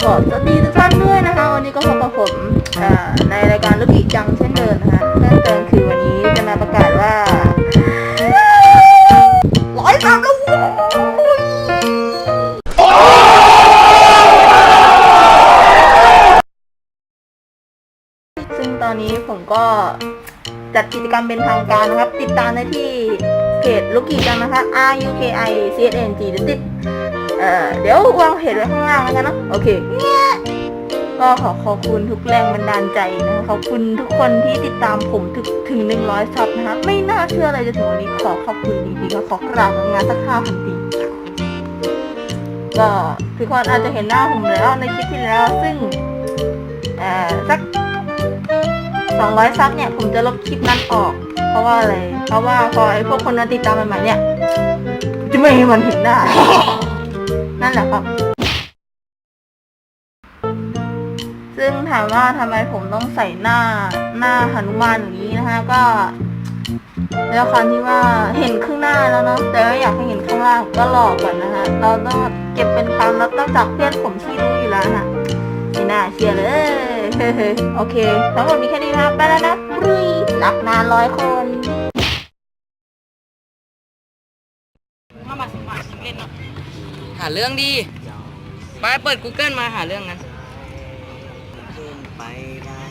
ขอสวัสดีทุกท่านด้วยนะคะ วันนี้ก็พบกับผมในรายการลูกอีจังเช่นเดิมนะคะเพิ่มเติมคือวันนี้จะมาประกาศว่าร้อยสามแล้วซึ่งตอนนี้ผมก็จัดกิจกรรมเป็นทางการนะครับ ติดตามได้ที่เพจลูกอีจังนะคะ R U K I C S N G ติด เอ่อเดี๋ยววางเพจไว้ข้างล่างแล้วกันเนอะโอเค ก็ขอขอบคุณทุกแรงบันดาลใจนะคะขอบคุณทุกคนที่ติดตามผมถึงถึงหนึ่งร้อยซับนะคะไม่น่าเชื่อเลยจะถึงวันนี้ขอขอบคุณจริงๆก็ขอกราบงานสักห้าพันปีก็ทุกคนอาจจะเห็นหน้าผมแล้วในคลิปที่แล้วซึ่งเอ่อสักสองร้อยซับเนี่ยผมจะลบคลิปนั้นออก เพราะว่าอะไร เพราะว่าพอไอ้พวกคนนั้นติดตามใหม่ๆเนี่ย จะไม่ให้มันเห็นหน้า นั่นแหละครับ ซึ่งถามว่าทำไมผมต้องใส่หน้าหน้าหนุมานอย่างนี้นะคะก็แล้วความที่ว่าเห็นครึ่งหน้าแล้วเนาะแต่ว่าอยากให้เห็นข้างล่างก็หลอกก่อนนะคะเราต้องเก็บเป็นความลับต้องจากเพื่อนผมที่รู้อยู่แล้วนะไม่น่าเชื่อเลยโอเคทั้งหมดมีแค่นี้นะไปแล้วนะรุยรักนานร้อยคนมามาสมัครเล่นเนาะาเรื่องดีไปเปิด Google มาหาเรื่องนั้น เดินไปได้